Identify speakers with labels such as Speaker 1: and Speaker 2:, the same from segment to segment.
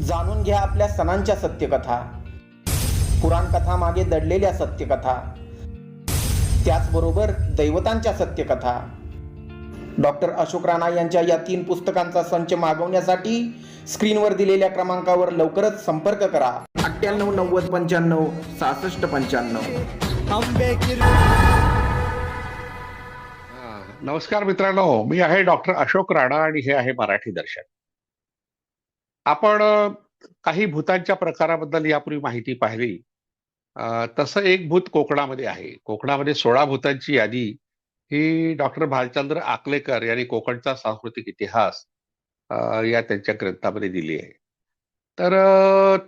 Speaker 1: जाणून घ्या आपल्या सणांच्या सत्यकथा. पुराण कथा मागे दडलेल्या सत्यकथा. त्याचबरोबर दैवतांच्या सत्यकथा. डॉक्टर अशोक राणा यांच्या या तीन पुस्तकांचा संच मागवण्यासाठी स्क्रीनवर दिलेल्या क्रमांकावर लवकरच संपर्क करा. अठ्ठ्याण्णव नव्वद पंच्याण्णव सहासष्ट पंच्याण्णव.
Speaker 2: नमस्कार मित्रांनो. मी आहे डॉक्टर अशोक राणा आणि हे आहे मराठी दर्शन. आपण काही भूतांच्या प्रकाराबद्दल यापूर्वी माहिती पाहिली. तसं एक भूत कोकणामध्ये आहे. कोकणामध्ये सोळा भूतांची यादी ही डॉक्टर भालचंद्र आकलेकर यांनी कोकणचा सांस्कृतिक इतिहास या त्यांच्या ग्रंथामध्ये दिली आहे. तर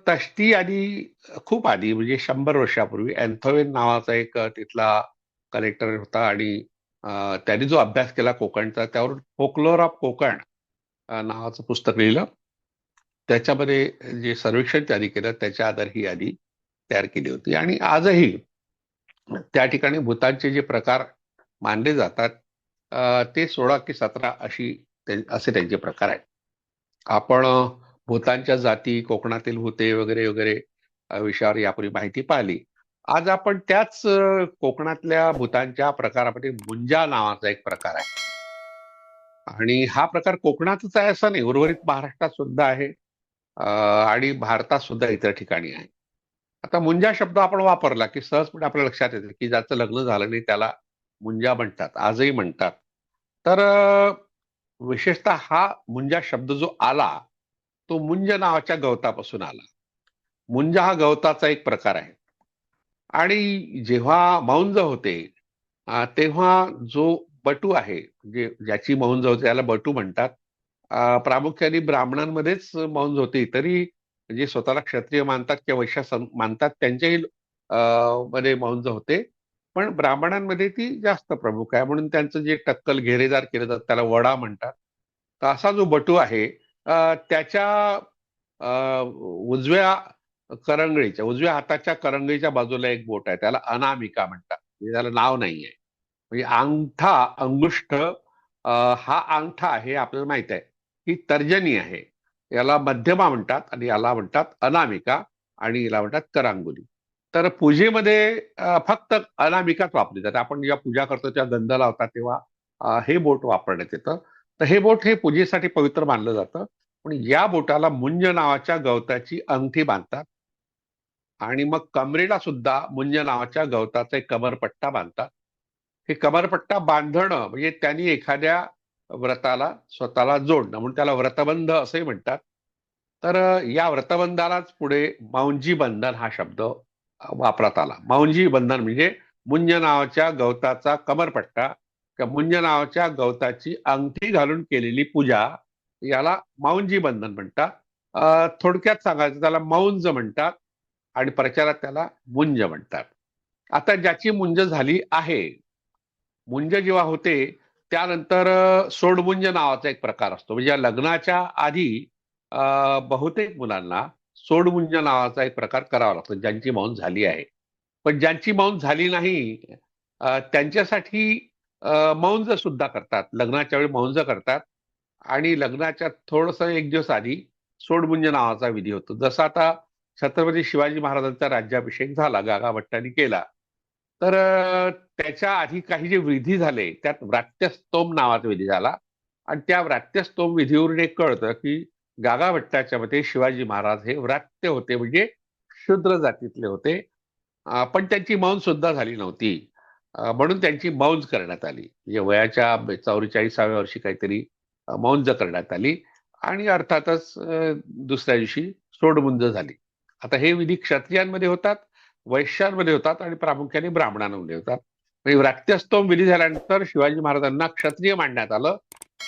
Speaker 2: तश्ती आधी यादी खूप आधी म्हणजे शंभर वर्षापूर्वी अँथोवेन नावाचा एक तिथला कलेक्टर होता आणि त्यांनी जो अभ्यास केला कोकणचा त्यावर फोकलोर ऑफ कोकण नावाचं पुस्तक लिहिलं. त्याच्यामध्ये जे सर्वेक्षण त्यांनी केलं त्याच्या आधारे ही यादी तयार केली होती. आणि आजही त्या ठिकाणी भूतांचे जे प्रकार मानले जातात ते सोळा की सतरा अशी असे त्यांचे प्रकार आहेत. आपण भूतांच्या जाती कोकणातील भूते वगैरे वगैरे विषयावर यापूर्वी माहिती पाहिली. आज आपण त्याच कोकणातल्या भूतांच्या प्रकारामध्ये मुंजा नावाचा एक प्रकार आहे. आणि हा प्रकार कोकणातच आहे असं नाही उर्वरित महाराष्ट्रात सुद्धा आहे. आणि भारतात सुद्धा इतर ठिकाणी आहे. आता मुंजा शब्द आपण वापरला की सहजपणे आपल्या लक्षात येते की ज्याचं लग्न झालं नाही त्याला मुंजा म्हणतात आजही म्हणतात. तर विशेषतः हा मुंजा शब्द जो आला तो मुंज नावाच्या गवतापासून आला. मुंजा हा गवताचा एक प्रकार आहे. आणि जेव्हा मौंज होते तेव्हा जो बटू आहे म्हणजे ज्याची मौंज होते त्याला बटू म्हणतात. प्रामुख्याने ब्राह्मणांमध्येच मौंज होते. तरी जे म्हणजे स्वतःला क्षत्रिय मानतात किंवा वैश्य मानतात त्यांच्याही अ, मध्ये मौंज होते. पण ब्राह्मणांमध्ये ती जास्त प्रमुख आहे. म्हणून त्यांचं जे टक्कल घेरेदार केलं जातं त्याला वडा म्हणतात. तर असा जो बटू आहे त्याच्या उजव्या करंगळीच्या उजव्या हाताच्या करंगळीच्या बाजूला एक बोट आहे. त्याला अनामिका म्हणतात. म्हणजे त्याला नाव नाहीये. म्हणजे अंगठा अंगुष्ठ हा अंगठा आहे आपल्याला माहीत आहे. ही तर्जनी आहे. याला मध्यमा म्हणतात आणि याला म्हणतात अनामिका आणि याला म्हणतात करांगुली. तर पूजेमध्ये फक्त अनामिकाच वापरली जाते. आपण ज्या पूजा करतो त्या गंध लावतात तेव्हा हे बोट वापरण्यात येतं. तर हे बोट हे पूजेसाठी पवित्र मानलं जातं. पण या बोटाला मुंज नावाच्या गवताची अंगठी बांधतात. आणि मग कमरेला सुद्धा मुंज नावाच्या गवताचा एक कमरपट्टा बांधतात. हे कमरपट्टा बांधणं म्हणजे त्यांनी एखाद्या व्रताला स्वतःला जोडणं म्हणून त्याला व्रतबंध असंही म्हणतात. तर या व्रतबंधालाच पुढे मौंजी बंधन हा शब्द वापरात आला. मौंजी बंधन म्हणजे मुंज नावाच्या गवताचा कमरपट्टा किंवा मुंज नावाच्या गवताची अंगठी घालून केलेली पूजा याला मौंजी बंधन म्हणतात. थोडक्यात सांगायचं त्याला मौंज म्हणतात आणि प्रचारात त्याला मुंज म्हणतात. आता ज्याची मुंज झाली आहे मुंज जेव्हा होते त्यानंतर सोडमुंज नावाचा एक प्रकार असतो. म्हणजे या लग्नाच्या आधी बहुतेक मुलांना सोडमुंज नावाचा एक प्रकार करावा लागतो. ज्यांची मौन झाली आहे. पण ज्यांची मौन झाली नाही त्यांच्यासाठी मौंज सुद्धा करतात. लग्नाच्या वेळी मौंज करतात. आणि लग्नाच्या थोडस एक दिवस आधी सोडमुंज नावाचा विधी होतो. जसा आता छत्रपती शिवाजी महाराजांचा राज्याभिषेक झाला गागाभट्टांनी केला. तर त्याच्या आधी काही जे विधी झाले त्यात व्रात्यस्तोम नावाचा विधी झाला. आणि त्या व्रात्यस्तोम विधीवरून एक कळतं की गागा भट्टाच्या मते शिवाजी महाराज हे व्रात्य होते म्हणजे शूद्र जातीतले होते. पण त्यांची मौन सुद्धा झाली नव्हती. म्हणून त्यांची मौज करण्यात आली. म्हणजे वयाच्या चौवेचाळीसाव्या वर्षी काहीतरी मौंज करण्यात आली. आणि अर्थातच दुसऱ्या दिवशी सोडमुंज झाली. आता हे विधी क्षत्रियांमध्ये होतात. वैश्यांमध्ये होतात आणि प्रामुख्याने ब्राह्मणांमध्ये होतात. म्हणजे व्रात्यस्तोम विधी झाल्यानंतर शिवाजी महाराजांना क्षत्रिय मांडण्यात आलं.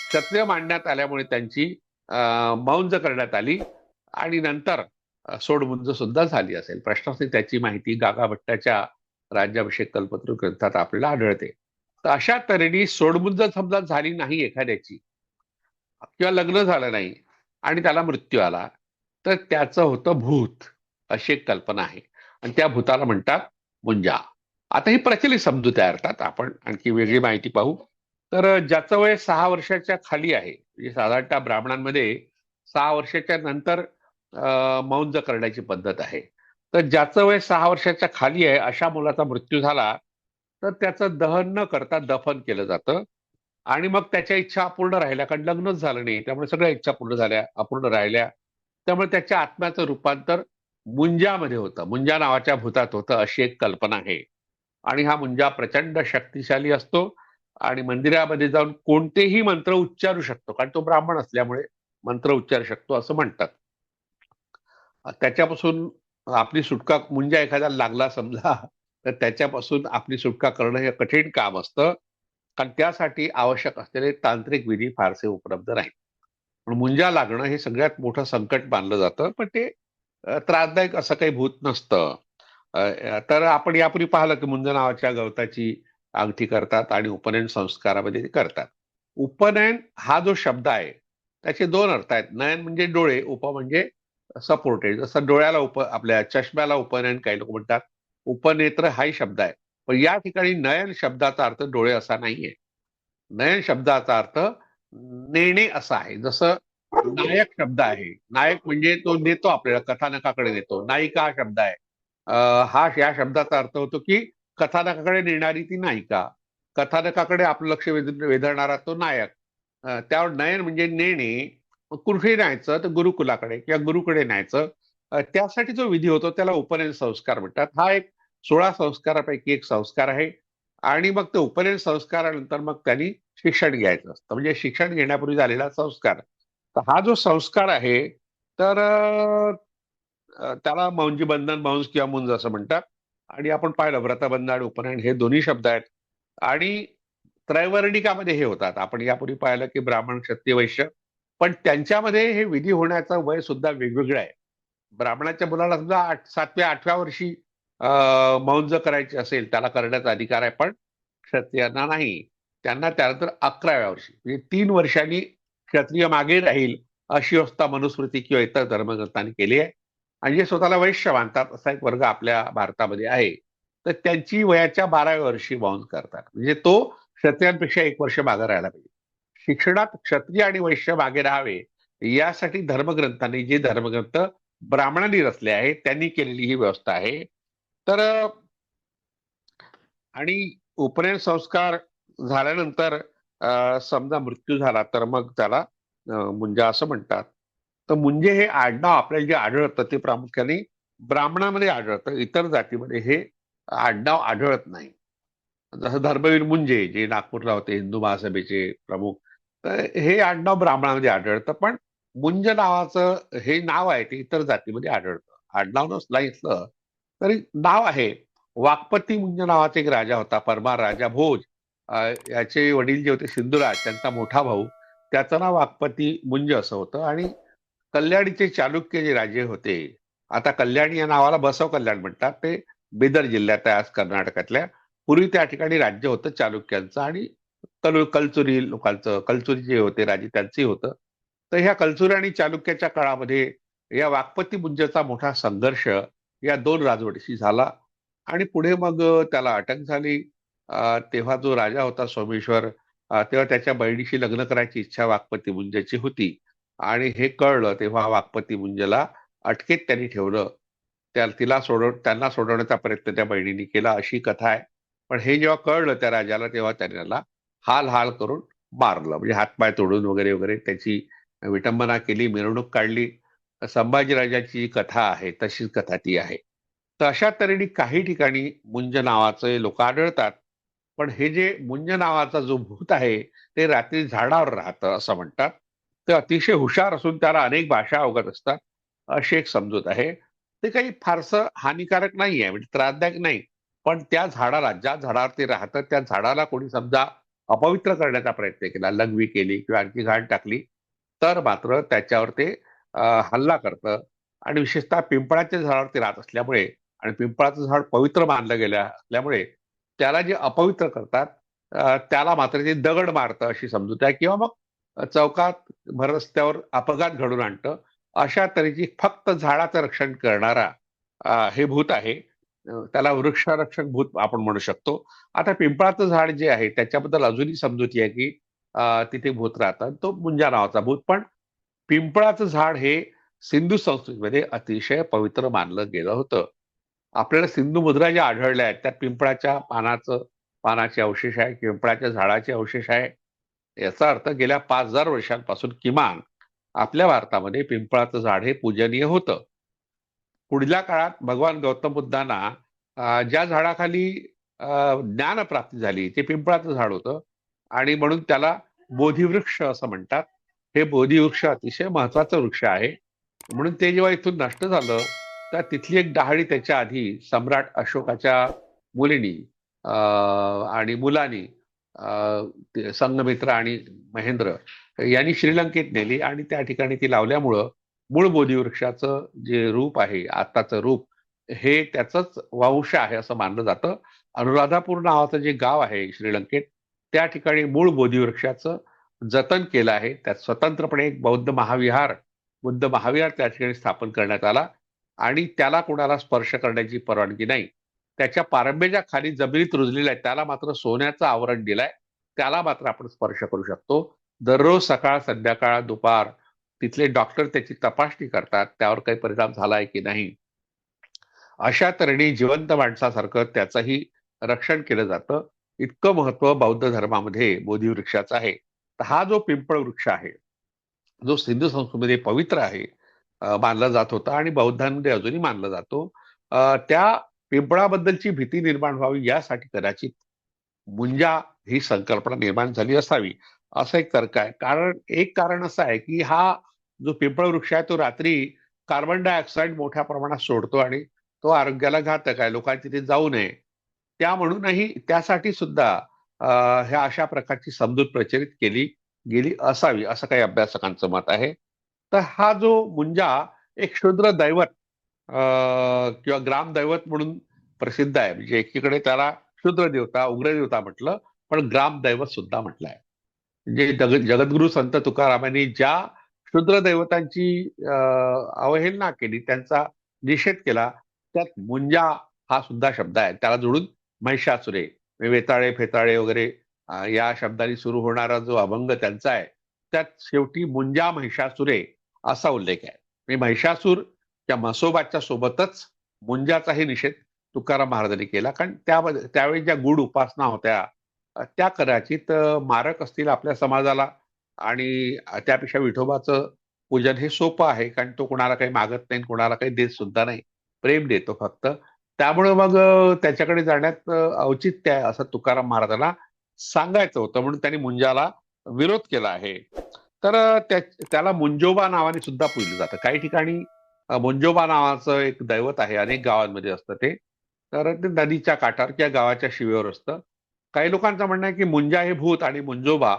Speaker 2: क्षत्रिय मांडण्यात आल्यामुळे त्यांची अं, मौंज करण्यात आली आणि नंतर सोडमुंज सुद्धा झाली असेल. प्रश्नाचे त्याची माहिती गागा भट्टाच्या राज्याभिषेक कल्पत्र ग्रंथात आपल्याला आढळते. तर अशा तऱ्हेने सोडमुंज समजा झाली नाही एखाद्याची किंवा लग्न झालं नाही आणि त्याला मृत्यू आला तर त्याचं होतं भूत अशी एक कल्पना आहे. आणि त्या भूताला म्हणतात मुंजा आता ही प्रचलित समजूत आहे अर्थात आपण आणखी वेगळी माहिती पाहू तर ज्याचं वय सहा वर्षाच्या खाली आहे म्हणजे साधारणतः ब्राह्मणांमध्ये सहा वर्षाच्या नंतर मौंज करण्याची पद्धत आहे. तर ज्याचं वय सहा वर्षाच्या खाली आहे अशा मुलाचा मृत्यू झाला, तर त्याचं दहन न करता दफन केलं जातं आणि मग त्याच्या इच्छा अपूर्ण राहिल्या कारण लग्नच झालं नाही. त्यामुळे सगळ्या इच्छा पूर्ण झाल्या, अपूर्ण राहिल्या. त्यामुळे त्याच्या आत्म्याचं रूपांतर मुंजामध्ये होतं. मुंजा नावाच्या भूतात होतं अशी एक कल्पना आहे. आणि हा मुंजा प्रचंड शक्तिशाली असतो आणि मंदिरामध्ये जाऊन कोणतेही मंत्र उच्चारू शकतो. कारण तो ब्राह्मण असल्यामुळे मंत्र उच्चारू शकतो असं म्हणतात. त्याच्यापासून आपली सुटका मुंजा एखाद्याला लागला समजा, तर त्याच्यापासून आपली सुटका करणं हे कठीण काम असतं. कारण त्यासाठी आवश्यक असलेले तांत्रिक विधी फारसे उपलब्ध नाहीत. पण मुंजा लागणं हे सगळ्यात मोठं संकट मानलं जातं. पण ते त्रासदायक असं काही भूत नसतं. तर आपण यापूर्वी पाहिलं की मुंज नावाच्या गवताची अंगठी करतात आणि उपनयन संस्कारामध्ये ते करतात. उपनयन हा जो शब्द आहे, त्याचे दोन अर्थ आहेत. नयन म्हणजे डोळे, उप म्हणजे सपोर्टेड. जसं डोळ्याला उप आपल्या चष्म्याला उपनयन काही लोक म्हणतात. उपनेत्र हाही शब्द आहे. पण या ठिकाणी नयन शब्दाचा अर्थ डोळे असा नाहीये. नयन शब्दाचा अर्थ नेणे असा आहे. जसं नायक शब्द आहे. नायक म्हणजे तो नेतो आपल्याला कथानकाकडे नेतो. नायिका हा शब्द आहे. हा या शब्दाचा अर्थ होतो की कथानकाकडे नेणारी ती नायिका. कथानकाकडे आपलं लक्ष वेध वेधणारा तो नायक. त्यावर नयन म्हणजे नेणे. कुठे न्यायचं तर गुरुकुलाकडे किंवा गुरुकडे न्यायचं. त्यासाठी जो विधी होतो त्याला उपनयन संस्कार म्हणतात. हा एक 16 संस्कारापैकी एक संस्कार आहे आणि मग ते उपनयन संस्कारानंतर मग त्यांनी शिक्षण घ्यायचं असतं. म्हणजे शिक्षण घेण्यापूर्वी झालेला संस्कार. तर हा जो संस्कार आहे तर त्याला अ, त्याला मौंजीबंधन, मौंज किंवा मुंज असं म्हणतात आणि आपण पाहिलं व्रतबंध आणि उपनयन हे दोन्ही शब्द आहेत आणि त्रैवर्णिकामध्ये हे होतात. आपण यापूर्वी पाहिलं की ब्राह्मण, क्षत्रिय, वैश्य पण त्यांच्यामध्ये हे विधी होण्याचं वय सुद्धा वेगवेगळं आहे. ब्राह्मणाच्या मुलाला समजा आठ 7व्या-8व्या वर्षी मौंज करायची असेल, त्याला करण्याचा अधिकार आहे. पण क्षत्रियांना नाही. त्यांना त्यानंतर 11व्या वर्षी म्हणजे तीन वर्षांनी क्षत्रिय मागे राहील, अशी व्यवस्था मनुस्मृती किंवा इतर धर्मग्रंथांनी केली आहे. आणि जे स्वतःला वैश्य मानतात असा एक वर्ग आपल्या भारतामध्ये आहे. तर त्यांची वयाच्या 12व्या वर्षी मौंज करतात. म्हणजे तो क्षत्रियांपेक्षा एक वर्ष मागे राहायला पाहिजे. शिक्षणात क्षत्रिय आणि वैश्य मागे राहावे, यासाठी धर्मग्रंथांनी जे धर्मग्रंथ ब्राह्मणांनी रचले आहेत, त्यांनी केलेली ही व्यवस्था आहे. तर आणि उपनयन संस्कार झाल्यानंतर समजा मृत्यू झाला तर मग त्याला मुंजा असं म्हणतात. तर मुंजे हे आडनाव आपल्याला जे आढळतं ते प्रामुख्याने ब्राह्मणामध्ये आढळतं. इतर जातीमध्ये हे आडनाव आढळत नाही. जसं धर्मवीर मुंजे जे नागपूरला होते हिंदू महासभेचे प्रमुख. तर हे आडनाव ब्राह्मणामध्ये आढळतं. पण मुंज नावाचं हे नाव आहे ते इतर जातीमध्ये आढळतं. आडनाव नसलं इथलं तरी नाव आहे. वाकपती मुंज नावाचा एक राजा होता. परमार राजा भोज. याचे वडील जे होते सिंधुराज त्यांचा मोठा भाऊ. त्याचं नाव वाकपती मुंज असं होतं आणि कल्याणीचे चालुक्य जे राजे होते. आता कल्याणी या नावाला बसव कल्याण म्हणतात. ते बिदर जिल्ह्यात आहे आज कर्नाटकातल्या. पूर्वी त्या ठिकाणी राज्य होतं चालुक्यांचं आणि कल कलचुरी लोकांचं. कलचुरी जे होते राजे त्यांचंही होतं. तर ह्या कलचुरी आणि चालुक्याच्या काळामध्ये या वाकपती मुंजचा मोठा संघर्ष या दोन राजवटीशी झाला आणि पुढे मग त्याला अटक झाली. तेव्हा जो राजा होता सोमेश्वर तेव्हा त्याच्या बहिणीशी लग्न करायची इच्छा वाकपती मुंजाची होती आणि हे कळलं तेव्हा वाकपती मुंजला अटकेत त्यांनी ठेवलं. त्या तिला सोडव त्यांना सोडवण्याचा प्रयत्न त्या बहिणीने केला अशी कथा आहे. पण हे जेव्हा कळलं त्या राजाला तेव्हा त्याला हाल-हाल करून मारलं. म्हणजे हातपाय तोडून वगैरे, वगैरे त्याची विटंबना केली, मिरवणूक काढली. संभाजीराजाची जी कथा आहे तशीच कथा ती आहे. तर अशा तऱ्हेने काही ठिकाणी मुंज नावाचे लोक आढळतात. पण हे जे मुंज नावाचा जो भूत आहे, ते रात्री झाडावर राहतं असं म्हणतात. ते अतिशय हुशार असून त्याला अनेक भाषा अवगत असतात, अशी एक समजूत आहे. ते काही फारसं हानिकारक नाहीये म्हणजे त्रासदायक नाही. पण त्या झाडाला ज्या झाडावर ते राहतं त्या झाडाला कोणी समजा अपवित्र करण्याचा प्रयत्न केला, लघवी केली किंवा आणखी घाण टाकली, तर मात्र त्याच्यावर ते हल्ला करतं आणि विशेषतः पिंपळाच्या झाडावर ते राहत असल्यामुळे आणि पिंपळाचं झाड पवित्र मानलं गेलं असल्यामुळे त्याला जे अपवित्र करतात त्याला मात्र ते दगड मारतं अशी समजूत आहे किंवा मग चौकात भर रस्त्यावर अपघात घडून आणतं. अशा तऱ्हेची फक्त झाडाचं रक्षण करणारा हे भूत आहे. त्याला वृक्षरक्षक भूत आपण म्हणू शकतो. आता पिंपळाचं झाड जे आहे त्याच्याबद्दल अजूनही समजुती आहे की तिथे भूत राहतात. तो मुंजा नावाचा भूत. पण पिंपळाचं झाड हे सिंधू संस्कृतीमध्ये अतिशय पवित्र मानलं गेलं होतं आपल्याला सिंधू मुद्रा ज्या आढळल्या आहेत त्यात पिंपळाच्या पानाचं पानाचे अवशेष आहे पिंपळाच्या झाडाचे अवशेष आहे. याचा अर्थ गेल्या पाच हजार वर्षांपासून किमान आपल्या भारतामध्ये पिंपळाचं झाड हे पूजनीय होतं. पुढल्या काळात भगवान गौतम बुद्धांना ज्या झाडाखाली ज्ञान ज्ञानप्राप्ती झाली ते पिंपळाचं झाड होतं. आणि म्हणून त्याला बोधिवृक्ष असं म्हणतात. हे बोधिवृक्ष अतिशय महत्वाचं वृक्ष आहे. म्हणून ते जेव्हा इथून नष्ट झालं तर तिथली एक डहाळी त्याच्या आधी सम्राट अशोकाच्या मुलीनी आणि मुलानी संगमित्र संघमित्र आणि महेंद्र यांनी श्रीलंकेत नेली आणि त्या ठिकाणी ती लावल्यामुळं मूळ बोधी वृक्षाचं जे रूप आहे आत्ताचं रूप हे त्याचंच वंश आहे असं मानलं जातं. अनुराधापूर नावाचं जे गाव आहे श्रीलंकेत त्या ठिकाणी मूळ बोधी वृक्षाचं जतन केलं आहे. त्यात स्वतंत्रपणे एक बौद्ध महाविहार बुद्ध महाविहार त्या ठिकाणी स्थापन करण्यात आला. आणि त्याला कोणाला स्पर्श करण्याची परवानगी नाही. त्याच्या पारंब्याच्या खाली जमिनीत रुजलेला आहे. त्याला मात्र सोन्याचं आवरण दिलंय. त्याला मात्र आपण स्पर्श करू शकतो. दररोज सकाळ संध्याकाळ दुपार तिथले डॉक्टर त्याची तपासणी करतात. त्यावर काही परिणाम झालाय की नाही? अशा तऱ्हेने जिवंत माणसासारखं त्याचंही रक्षण केलं जातं. इतकं महत्त्व बौद्ध धर्मामध्ये बोधिवृक्षाचं आहे. हा जो पिंपळ वृक्ष आहे जो सिंधू संस्कृतीमध्ये पवित्र आहे मानला जात होता आणि बौद्धांमध्ये अजूनही मानला जातो. त्या पिंपळाबद्दलची भीती निर्माण व्हावी यासाठी कदाचित मुंजा ही संकल्पना निर्माण झाली असावी असं एक तर्क आहे. कारण एक कारण असं आहे की हा जो पिंपळ वृक्ष आहे तो रात्री कार्बन डायऑक्साईड मोठ्या प्रमाणात सोडतो आणि तो आरोग्याला घातक आहे लोकांनी तिथे जाऊ नये. त्या म्हणूनही त्यासाठी सुद्धा ह्या अशा प्रकारची समजूत प्रचलित केली गेली असावी असं काही अभ्यासकांचं मत आहे. तर हा जो मुंजा एक शूद्र दैवत अं, किंवा ग्राम दैवत म्हणून प्रसिद्ध आहे. म्हणजे एकीकडे त्याला शूद्र देवता उग्र देवता म्हटलं पण ग्राम दैवत सुद्धा म्हटलं आहे म्हणजे जग जगद्गुरु संत तुकारामांनी ज्या शूद्र दैवतांची अं, अवहेलना केली त्यांचा निषेध केला त्यात मुंजा हा सुद्धा शब्द आहे. त्याला जोडून महिषासुरे म्हणजे वेताळे फेताळे वगैरे या शब्दांनी सुरू होणारा जो अभंग त्यांचा आहे त्यात शेवटी मुंजा महिषासुरे असा उल्लेख आहे. मी महिषासूर या म्हसोबाच्या सोबतच मुंजाचाही निषेध तुकाराम महाराजांनी केला. कारण त्या त्यावेळी ज्या गुढ उपासना होत्या त्या कदाचित मारक असतील आपल्या समाजाला आणि त्यापेक्षा विठोबाचं पूजन हे सोपं आहे. कारण तो कोणाला काही मागत नाही कोणाला काही देत सुद्धा नाही. प्रेम देतो फक्त. त्यामुळे मग त्याच्याकडे जाण्यात औचित्य आहे असं तुकाराम महाराजांना सांगायचं होतं. म्हणून त्यांनी मुंजाला विरोध केला आहे. तर त्याला मुंजोबा नावाने सुद्धा पूजलं जातं. काही ठिकाणी मुंजोबा नावाचं एक दैवत आहे अनेक गावांमध्ये असतं ते. तर ते नदीच्या काठावर किंवा गावाच्या शिवेवर असतं. काही लोकांचं म्हणणं आहे की मुंजा हे भूत आणि मुंजोबा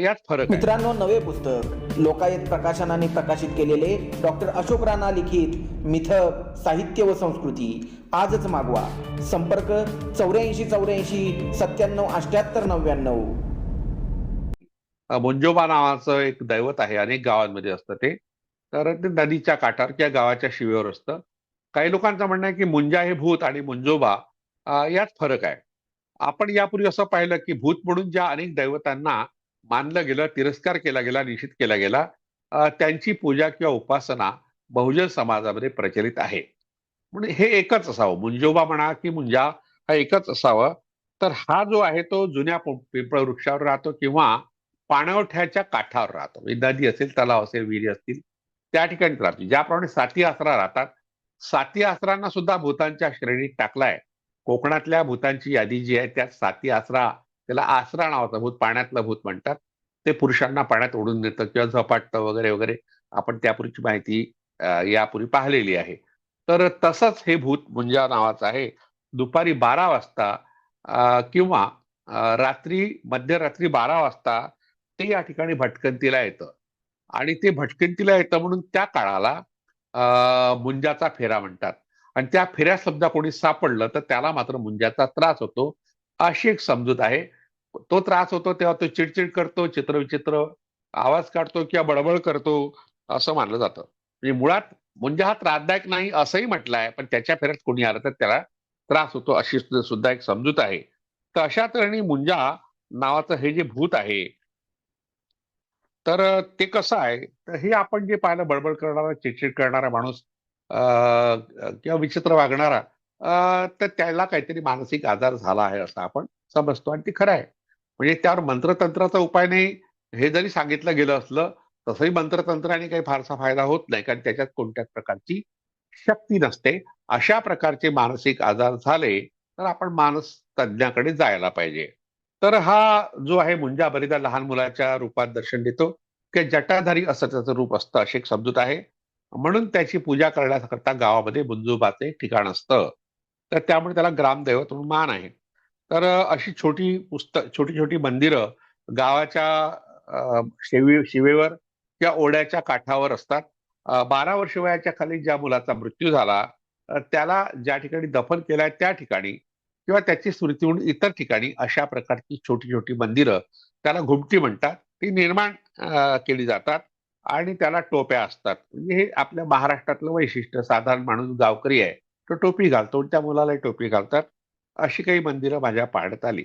Speaker 2: यात फरक
Speaker 1: मित्रांनो नवे पुस्तक लोकायत प्रकाशनाने प्रकाशित केलेले डॉक्टर अशोक राणा लिखित मिथक साहित्य व संस्कृती. आजच मागवा. संपर्क चौऱ्याऐंशी चौऱ्याऐंशी सत्त्याण्णव अठ्याहत्तर नव्याण्णव.
Speaker 2: मुंजोबा नावाचं एक दैवत आहे अनेक गावांमध्ये असतं ते. तर ते नदीच्या काठावर किंवा गावाच्या शिवेवर असतं. काही लोकांचं म्हणणं आहे की मुंजा हे भूत आणि मुंजोबा यात फरक आहे. आपण यापूर्वी असं पाहिलं की भूत म्हणून ज्या अनेक दैवतांना मानलं गेलं तिरस्कार केला गेला निषेध केला गेला त्यांची पूजा किंवा उपासना बहुजन समाजामध्ये प्रचलित आहे. म्हणून हे एकच असावं. मुंजोबा म्हणा की मुंजा हा एकच असावं. तर हा जो आहे तो जुन्या पिंपळ वृक्षावर राहतो किंवा पाणवठ्याच्या काठावर राहतो. म्हणजे नदी असेल तलाव असेल विहिरी असतील त्या ठिकाणी राहतो. ज्याप्रमाणे साती आसरा राहतात साती आसरांना सुद्धा भूतांच्या श्रेणीत टाकलाय. कोकणातल्या भूतांची यादी जी आहे त्यात साती आसरा त्याला आसरा नावाचा भूत पाण्यातलं भूत म्हणतात. ते पुरुषांना पाण्यात ओढून देतं किंवा झपाटतं वगैरे वगैरे. आपण त्यापूर्वीची माहिती यापूर्वी पाहिलेली आहे. तर तसंच हे भूत मुंजा नावाचं आहे. दुपारी बारा वाजता किंवा रात्री मध्यरात्री बारा वाजता ते या ठिकाणी भटकंतीला येतं. आणि ते भटकंतीला येतं म्हणून त्या काळाला अं, मुंजाचा फेरा म्हणतात. आणि त्या फेऱ्या समजा कोणी सापडलं तर त्याला मात्र मुंजाचा त्रास होतो. अशी एक समजूत आहे. तो त्रास होतो तेव्हा तो चिडचिड करतो चित्रविचित्र आवाज काढतो किंवा बडबड करतो असं मानलं जातं. म्हणजे मुळात मुंजा हा त्रासदायक नाही असंही म्हटलं आहे पण त्याच्या फेऱ्यात कोणी आलं तर त्याला त्रास होतो अशी सुद्धा सुद्धा एक समजूत आहे. तर अशा तऱ्हेने मुंजा नावाचं हे जे भूत आहे तर ते कसं आहे? तर हे आपण जे पाहिलं बडबड करणारा चिडचिड करणारा माणूस अ, किंवा विचित्र वागणारा तर त्याला काहीतरी मानसिक आजार झाला आहे असं आपण समजतो आणि ते खरं आहे. म्हणजे त्यावर मंत्रतंत्राचा उपाय नाही. हे जरी सांगितलं गेलं असलं तसंही मंत्रतंत्राने काही फारसा फायदा होत नाही. कारण त्याच्यात कोणत्याच प्रकारची शक्ती नसते. अशा प्रकारचे मानसिक आजार झाले तर आपण मानस तज्ज्ञाकडे जायला पाहिजे. तर हा जो आहे मुंजा बरीदा लहान मुलाच्या रूपात दर्शन देतो की जटाधारी असं त्याचं रूप असतं अशी एक समजूत आहे. म्हणून त्याची पूजा करण्याकरता गावामध्ये मुंजोबाचे ठिकाण असतं. तर त्यामुळे त्याला ग्रामदैवत म्हणून मान आहे. तर अशी छोटी पुस्तक छोटी छोटी मंदिरं गावाच्या शिवे शिवेवर किंवा ओढ्याच्या काठावर असतात. बारा वर्ष वयाच्या खाली ज्या मुलाचा मृत्यू झाला त्याला ज्या ठिकाणी दफन केलाय त्या ठिकाणी किंवा त्याची स्मृती म्हणून इतर ठिकाणी अशा प्रकारची छोटी छोटी मंदिरं त्याला घुमटी म्हणतात. ती निर्माण केली जातात आणि त्याला टोप्या असतात. म्हणजे हे आपल्या महाराष्ट्रातलं वैशिष्ट्य. साधारण माणूस गावकरी आहे तो टोपी घालतो त्या मुलालाही टोपी घालतात. अशी काही मंदिरं माझ्या पाहण्यात आली.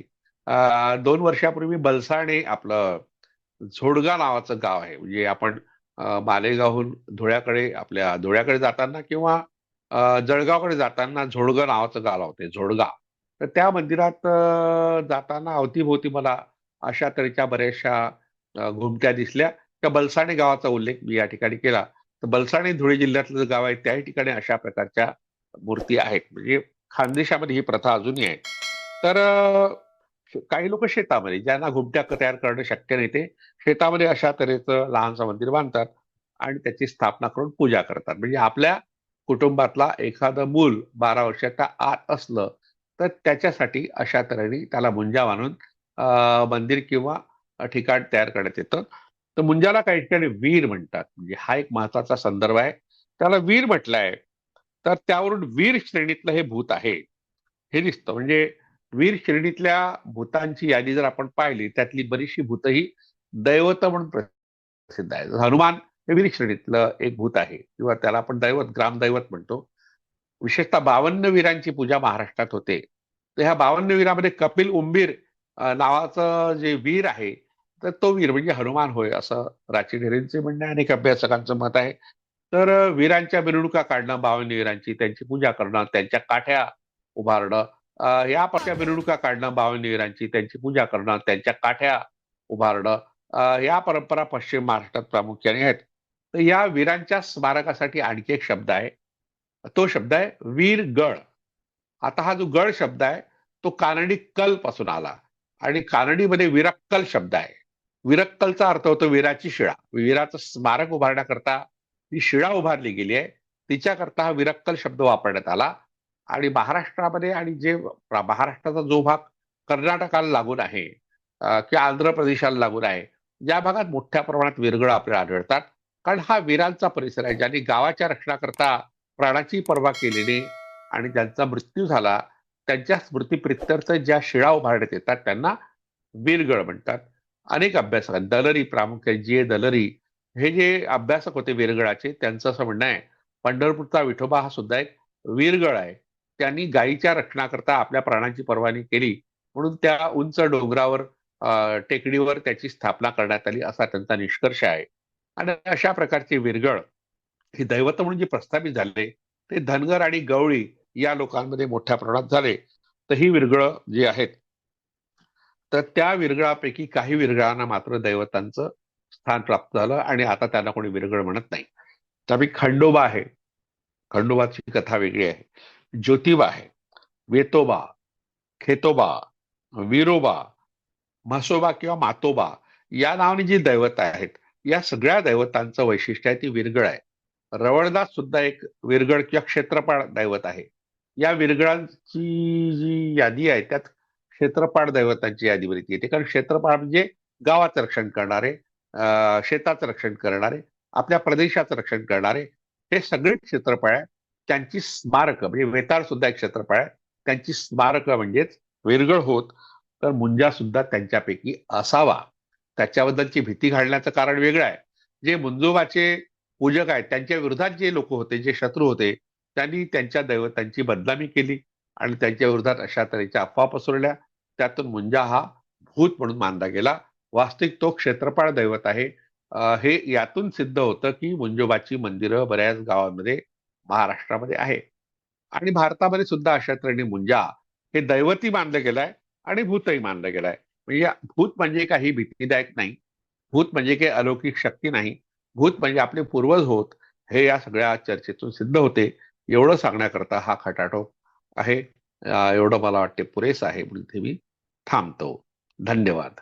Speaker 2: दोन वर्षापूर्वी बलसाणे आपलं झोडगा नावाचं गाव आहे. म्हणजे आपण मालेगावहून धुळ्याकडे आपल्या धुळ्याकडे जाताना किंवा जळगावकडे जाताना झोडगा नावाचं गाव होते झोडगा. तर त्या मंदिरात जाताना अवतीभोवती मला अशा तऱ्हेच्या बऱ्याचशा घुमट्या दिसल्या. त्या बलसाणे गावाचा उल्लेख मी या ठिकाणी केला. तर बलसाणे धुळे जिल्ह्यातलं जे गाव आहे त्याही ठिकाणी अशा प्रकारच्या मूर्ती आहेत. म्हणजे खानदेशामध्ये ही प्रथा अजूनही आहे. तर काही लोक शेतामध्ये ज्यांना घुमट्या तयार करणं शक्य नाही ते शेतामध्ये अशा तऱ्हेचं लहानसं मंदिर बांधतात आणि त्याची स्थापना करून पूजा करतात. म्हणजे आपल्या कुटुंबातला एखादं मूल बारा वर्षाच्या आत असलं तर त्याच्यासाठी अशा तऱ्हेने त्याला मुंजा बांधून मंदिर किंवा ठिकाण तयार करण्यात येतं. तर मुंजाला काही ठिकाणी वीर म्हणतात. म्हणजे हा एक महत्त्वाचा संदर्भ आहे. त्याला वीर म्हटलाय. तर त्यावरून वीर श्रेणीतलं हे भूत आहे. हे दिसतं. म्हणजे वीर श्रेणीतल्या भूतांची यादी जर आपण पाहिली त्यातली बरीचशी भूत ही दैवत म्हणून प्रसिद्ध आहे हनुमान हे वीर श्रेणीतलं एक भूत आहे. किंवा त्याला आपण दैवत ग्रामदैवत म्हणतो. विशेषतः बावन्न वीरांची पूजा महाराष्ट्रात होते. तर ह्या बावन्न वीरामध्ये कपिल उंबीर नावाचं जे वीर आहे तर तो वीर म्हणजे हनुमान होय असं राची ढेरेंचे म्हणणे अनेक अभ्यासकांचं मत आहे. तर वीरांच्या मिरवणुका काढणं बावन्न वीरांची त्यांची पूजा करणं त्यांच्या काठ्या उभारणं या प्रकारच्या मिरवणुका काढणं बावन्न वीरांची त्यांची पूजा करणं त्यांच्या काठ्या उभारणं या परंपरा पश्चिम महाराष्ट्रात प्रामुख्याने आहेत. तर या वीरांच्या स्मारकासाठी आणखी एक शब्द आहे. तो शब्द आहे वीर गळ आता हा जो गळ शब्द आहे तो कानडी कलपासून आला. आणि कानडीमध्ये विरक्कल शब्द आहे. विरक्कलचा अर्थ होतो वीराची शिळा. वीराचं स्मारक उभारण्याकरता ती शिळा उभारली गेली आहे. तिच्याकरता हा विरक्कल शब्द वापरण्यात आला. आणि महाराष्ट्रामध्ये आणि जे महाराष्ट्राचा जो भाग कर्नाटकाला लागून आहे किंवा आंध्र प्रदेशाला लागून आहे या भागात मोठ्या प्रमाणात विरगळ आपल्याला आढळतात. कारण हा वीरांचा परिसर आहे ज्यांनी गावाच्या रक्षणाकरता प्राणाची पर्वा केलेली आणि ज्यांचा मृत्यू झाला त्यांच्या स्मृतीप्रित्यर्थ ज्या शिळा उभारण्यात येतात त्यांना वीरगळ म्हणतात. अनेक अभ्यासक दलरी प्रामुख्याने जी दलरी हे जे अभ्यासक होते वीरगळाचे त्यांचं असं म्हणणं आहे पंढरपूरचा विठोबा हा सुद्धा एक वीरगळ आहे. त्यांनी गायीच्या रक्षणाकरता आपल्या प्राणांची पर्वानी केली म्हणून त्या उंच डोंगरावर टेकडीवर त्याची स्थापना करण्यात आली असा त्यांचा निष्कर्ष आहे. आणि अशा प्रकारचे विरगळ हे दैवत म्हणून जे प्रस्थापित झाले ते धनगर आणि गवळी या लोकांमध्ये मोठ्या प्रमाणात झाले. तर ही विरगळ जी आहेत तर त्या विरगळापैकी काही विरगळांना मात्र दैवतांचं स्थान प्राप्त झालं आणि आता त्यांना कोणी विरगळ म्हणत नाही. त्यापैकी खंडोबा आहे. खंडोबाची कथा वेगळी आहे. ज्योतिबा आहे वेतोबा खेतोबा विरोबा म्हसोबा किंवा मातोबा या नावाने जी दैवत आहेत या सगळ्या दैवतांचं वैशिष्ट्य आहे ती विरगळ आहे. रवळदास सुद्धा एक विरगळ किंवा क्षेत्रपाळ दैवत आहे. या विरगळांची जी यादी आहे त्यात क्षेत्रपाळ दैवतांची यादी येते. कारण क्षेत्रपाळ म्हणजे गावाचं रक्षण करणारे शेताचं रक्षण करणारे आपल्या प्रदेशाचं रक्षण करणारे हे सगळे क्षेत्रपाळ आहे त्यांची स्मारक म्हणजे वेताळ सुद्धा एक क्षेत्रपाळ आहे. त्यांची स्मारक म्हणजेच विरगळ होत तर मुंजा सुद्धा त्यांच्यापैकी असावा. त्याच्याबद्दलची भीती घालण्याचं कारण वेगळं आहे. जे मुंजोबाचे पूजक आहेत. त्यांच्या विरोधात जे लोक होते जे शत्रू होते त्यांनी त्यांच्या दैवतांची बदनामी केली आणि त्यांच्या विरोधात अशा तऱ्हेच्या अफवा पसरल्या त्यातून मुंजा हा भूत म्हणून मानला गेला. वास्तविक तो क्षेत्रपाळ दैवत आहे. हे यातून सिद्ध होतं की मुंजोबाची मंदिरं बऱ्याच गावांमध्ये महाराष्ट्रामध्ये आहे. आणि भारतामध्ये सुद्धा अशा तऱ्हेने मुंजा हे दैवती मानलं गेलाय आणि भूतही मानलं गेलाय. म्हणजे या- भूत म्हणजे काही भीतीदायक नाही. भूत म्हणजे काही अलौकिक शक्ती नाही. भूत म्हणजे आपले पूर्वज होत हे या सगळ्या चर्चेतून सिद्ध होते. एवढं सांगण्याकरता हा खटाटोप आहे. एवढं मला वाटते पुरेसं आहे म्हणून ते मी थांबतो. धन्यवाद.